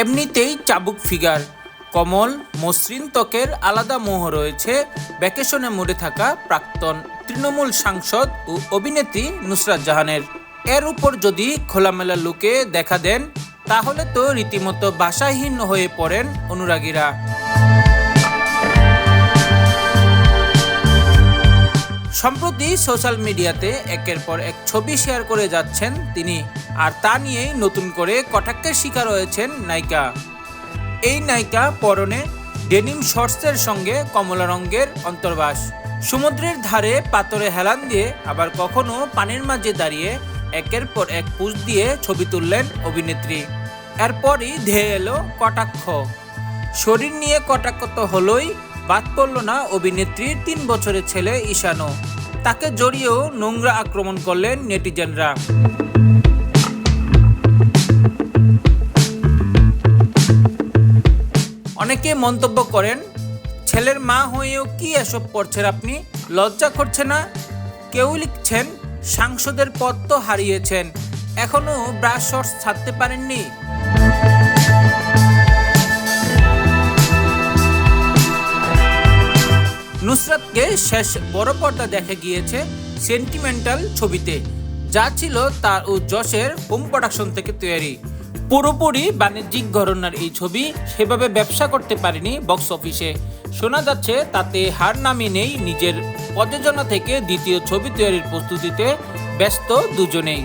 এমনিতেই চাবুক ফিগার, কমল, মসৃণ ত্বকের আলাদা মোহ রয়েছে, ভ্যাকেশনে মরে থাকা প্রাক্তন তৃণমূল সাংসদ ও অভিনেত্রী নুসরাত জাহানের। এর উপর যদি খোলামেলা লোকে দেখা দেন, তাহলে তো রীতিমতো ভাষাহীন হয়ে পড়েন অনুরাগীরা। সম্প্রতি সোশ্যাল মিডিয়াতে একের পর এক ছবি শেয়ার করে যাচ্ছেন তিনি, আর তা নিয়েই নতুন করে কটাক্ষের শিকার হয়েছেন নায়িকা। এই নায়িকা পরনে ডেনিম শর্টসের সঙ্গে কমলা রঙের অন্তর্বাস। সমুদ্রের ধারে পাথরে হেলান দিয়ে আবার কখনো পানির মাঝে দাঁড়িয়ে একের পর এক পুষ দিয়ে ছবি তুললেন অভিনেত্রী। এরপরই ধেয়ে এলো কটাক্ষ। শরীর নিয়ে কটাক্ষ তো হলোই, বাদ পড়ল না অভিনেত্রীর তিন বছরের ছেলে ঈশানও। তাকে জড়িয়েও নোংরা আক্রমণ করলেন নেটিজেনরা। অনেকে মন্তব্য করেন, ছেলের মা হয়েও কি এসব করছেন আপনি? লজ্জা করছে না? কেউ লিখছেন, সাংসদের পদ তো হারিয়েছেন, এখনও ব্রাশ শর্টস ছাড়তে পারেননি। নুসরাতকে শেষ বড় পর্দা দেখা গিয়েছে সেন্টিমেন্টাল ছবিতে, যা ছিল তার ও যশের হোম প্রোডাকশন থেকে তৈরি। পুরোপুরি বাণিজ্যিক ঘরনার এই ছবি সেভাবে ব্যবসা করতে পারেনি বক্স অফিসে শোনা যাচ্ছে তাতে হার নামিয়ে নেই নিজের প্রযোজনা থেকে দ্বিতীয় ছবি তৈরির প্রস্তুতিতে ব্যস্ত দুজনেই।